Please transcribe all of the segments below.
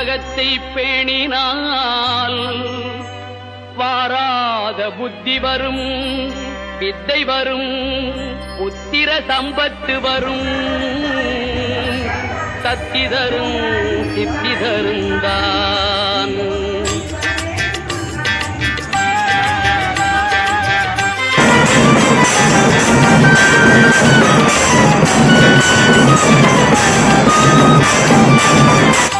அகத்தை பேணினால் வாராத புத்தி வரும் வித்தை வரும் புத்திர சம்பத்து வரும். சக்தி தரும் சித்தி தருந்தான். சுழி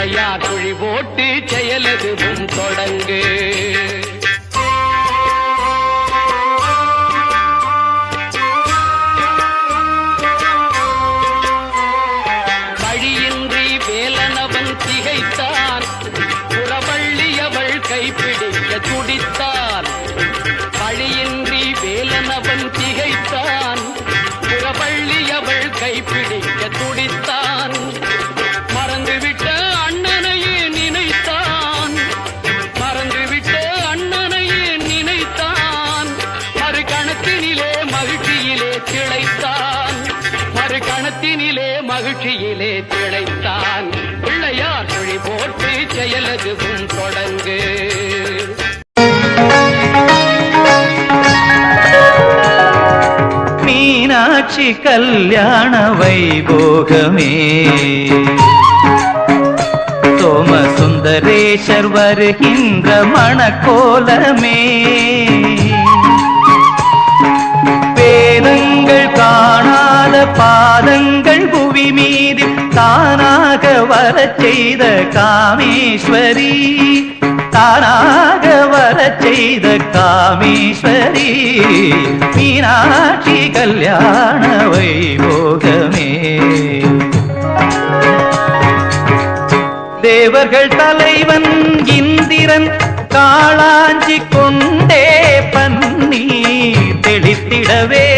பிள்ளையார் குழி போட்டு செயலதுவும் தொடங்கு. வழியின்றி வேலனவன் திகைத்தான். புறவள்ளி அவள் கைப்பிடிக்க துடித்தான். வழியின்றி வேலனவன் திகைத்தான். மீனாட்சி கல்யாண வைபோகமே. சோம சுந்தரேஷர் வருகின்ற மணக்கோலமே. வேதங்கள் காணாத பாதங்கள் புவி மீது தானாக வரச் செய்த காமேஸ்வரி. தானாக வர செய்த காமீஸ்வரி மீனாட்சி கல்யாண வைபோகமே. தேவர்கள் தலைவன் இந்திரன் காளாஞ்சி கொண்டே பன்னீர் தெளித்திடவே.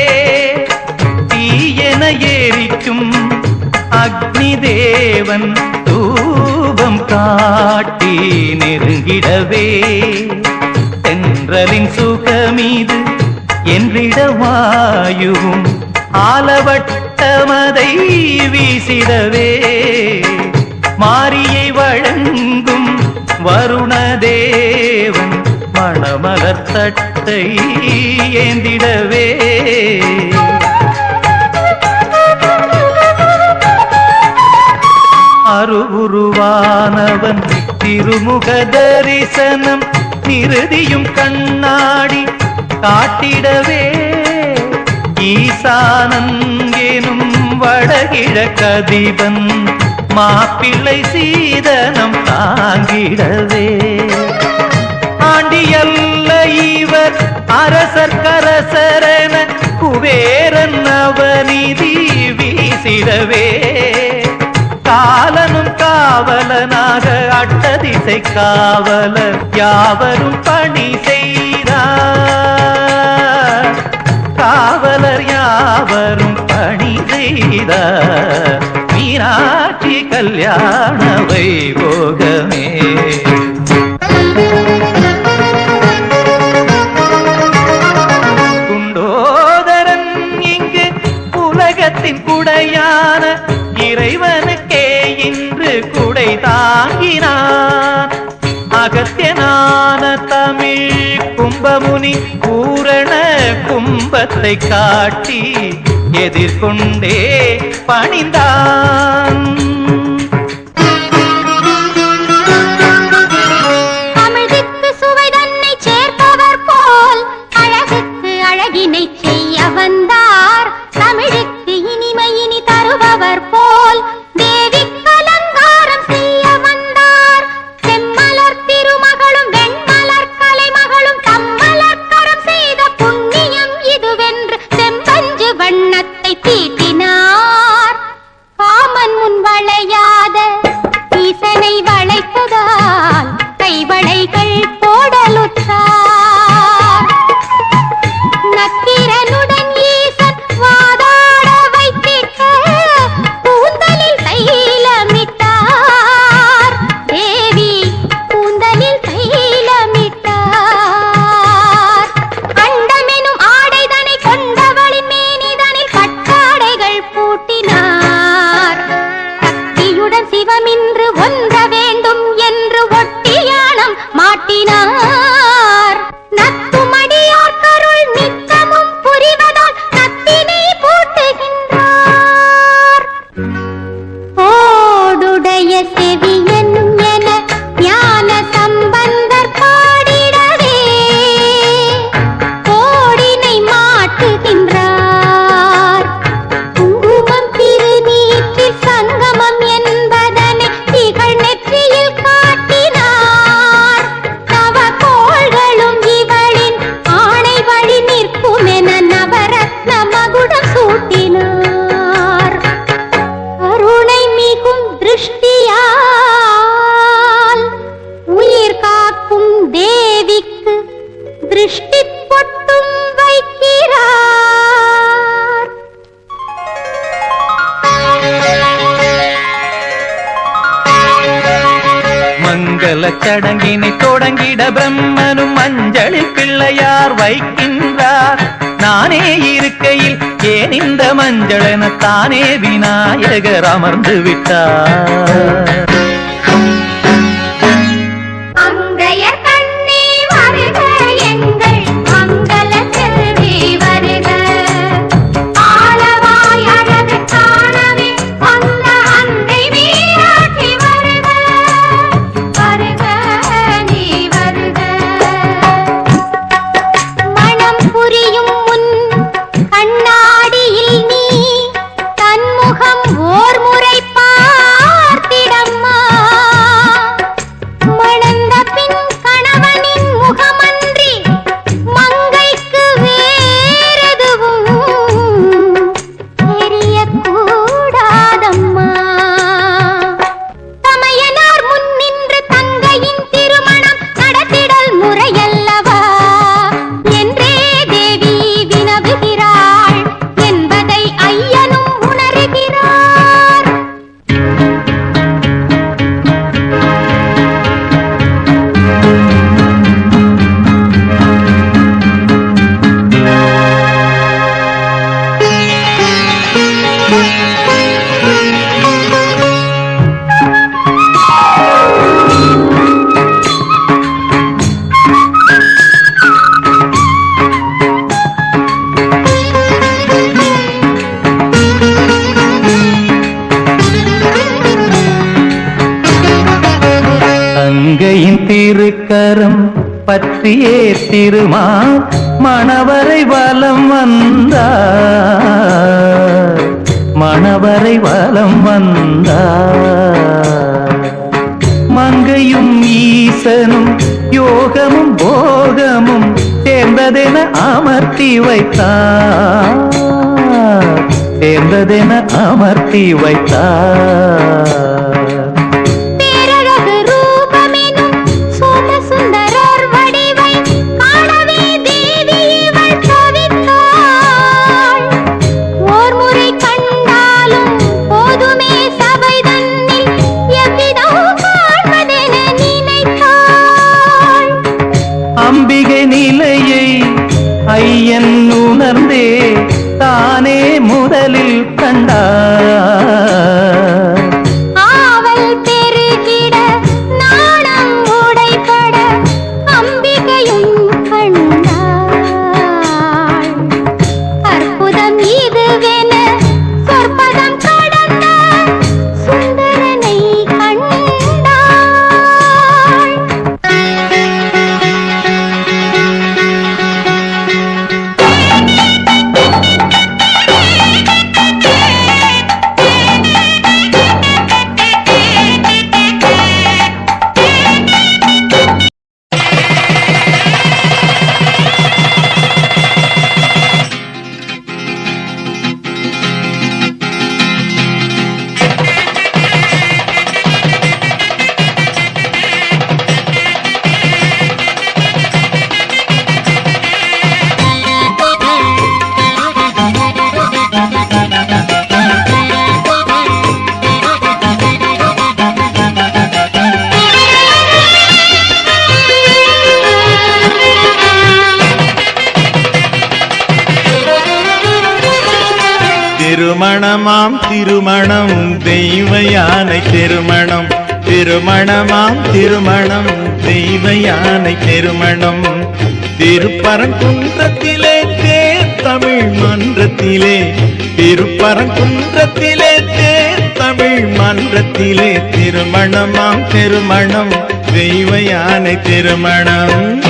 தீயென ஏறிக்கும் அக்னி தேவன் தூ காட்டி நெருங்கிடவே. தென்றலின் சுகமீது என்றிடவாயுவும் ஆலவட்டமதை வீசிடவே. மாரியை வழங்கும் வருணதேவன் மணமலர் தட்டை ஏந்திடவே. வானவன் திருமுக தரிசனம் நிறுதியும் கண்ணாடி காட்டிடவே. ஈசானன் எனும் வடகிழக்கதிபன் மாப்பிள்ளை சீதனம் தாங்கிடவே. ஆண்டியல்ல இவர் அரசர் கரசரன குபேரன் அவனிதி வீசிடவே. காலனும் காவலனாக அட்டதிசை காவலர் யாவரும் பணி செய்தார். காவலர் யாவரும் பணி செய்தார். மீனாட்சி கல்யாண வைபோகமே. தமிழ் பூரண கும்பத்தை காட்டி எதிர்கொண்டே பணிந்தான். பிள்ளையார் நானே இருக்கையில் ஏன் இந்த மஞ்சள் என தானே விநாயகர் அமர்ந்து விட்டார்? திருக்கரம் பற்றியே திருமா மணவரை வலம் வந்தார். மணவரை வலம் வந்தார். மங்கையும் ஈசனும் யோகமும் போகமும் சேர்ந்ததென அமர்த்தி வைத்தார். சேர்ந்ததென அமர்த்தி வைத்தார். திருமணமாம் திருமணம் தெய்வ யானை திருமணம். திருமணமாம் திருமணம் தெய்வ யானை திருமணம். திருப்பரங்குன்றத்திலே தேர் தமிழ் மன்றத்திலே. திருப்பரங்குன்றத்திலே தேர் தமிழ் மன்றத்திலே. திருமணமாம் திருமணம் தெய்வ யானை திருமணம்.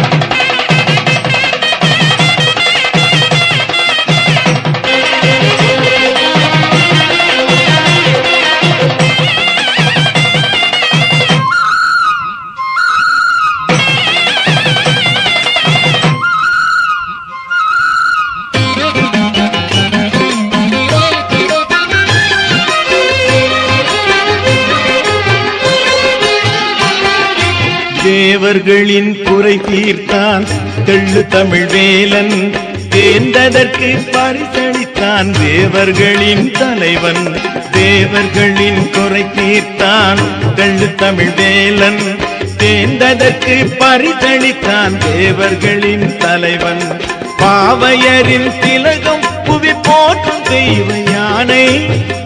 தெள்ளு தமிழ் வேலன் தேர்ந்ததற்கு பரிசளித்தான் தேவர்களின் தலைவன். தேவர்களின் குறை தீர்த்தான் தெள்ளு தமிழ் வேலன் தேர்ந்ததற்கு பரிசளித்தான் தேவர்களின் தலைவன். பாவையரின் திலகம் புவி போற்றும் தெய்வ யானை.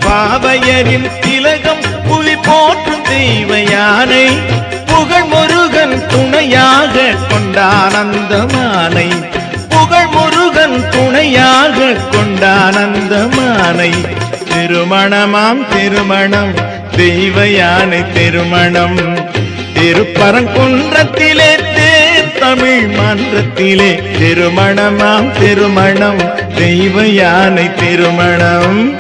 பாவையரின் திலகம் புவி போற்றும் தெய்வ யானை. புகழ் ஒரு முருகன் துணையாக கொண்டானந்தமானை. புகழ் முருகன் துணையாக கொண்டானந்தமானை. திருமணமாம் திருமணம் தெய்வ யானை திருமணம். திருப்பரங்குன்றத்திலே தமிழ் மன்றத்திலே திருமணமாம் திருமணம் தெய்வ யானை திருமணம்.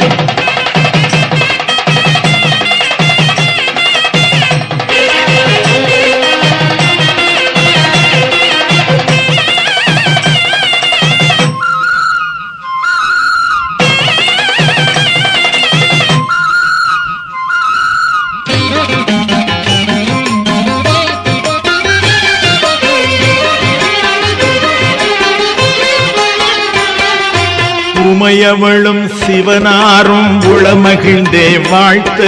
உமையவளும் சிவனாரும் உளமகிழ்ந்தே வாழ்த்த.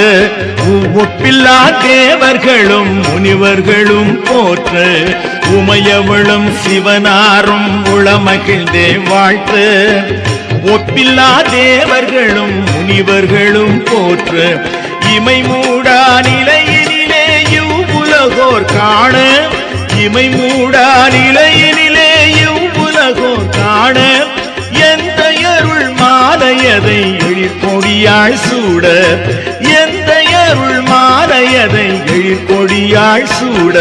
ஒப்பில்லா தேவர்களும் முனிவர்களும் போற்று. உமையவளும் சிவனாரும் உளமகிழ்ந்தே வாழ்த்த. ஒப்பில்லா தேவர்களும் முனிவர்களும் போற்று. இமை மூடா நிலையினிலே உலகோர் காண. இமை மூடா நிலையினிலே உலகோர் காண. எழிற்கொடியாள் சூட எந்த அருள் மாலையதை எழிற்கொடியாள் சூட.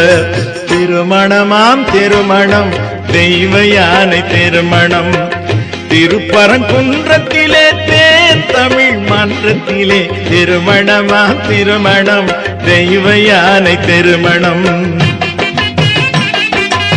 திருமணமாம் திருமணம் தெய்வ யானை திருமணம். திருப்பரங்குன்றத்திலே தேன் தமிழ் மன்றத்திலே திருமணமாம் திருமணம் தெய்வ யானை திருமணம்.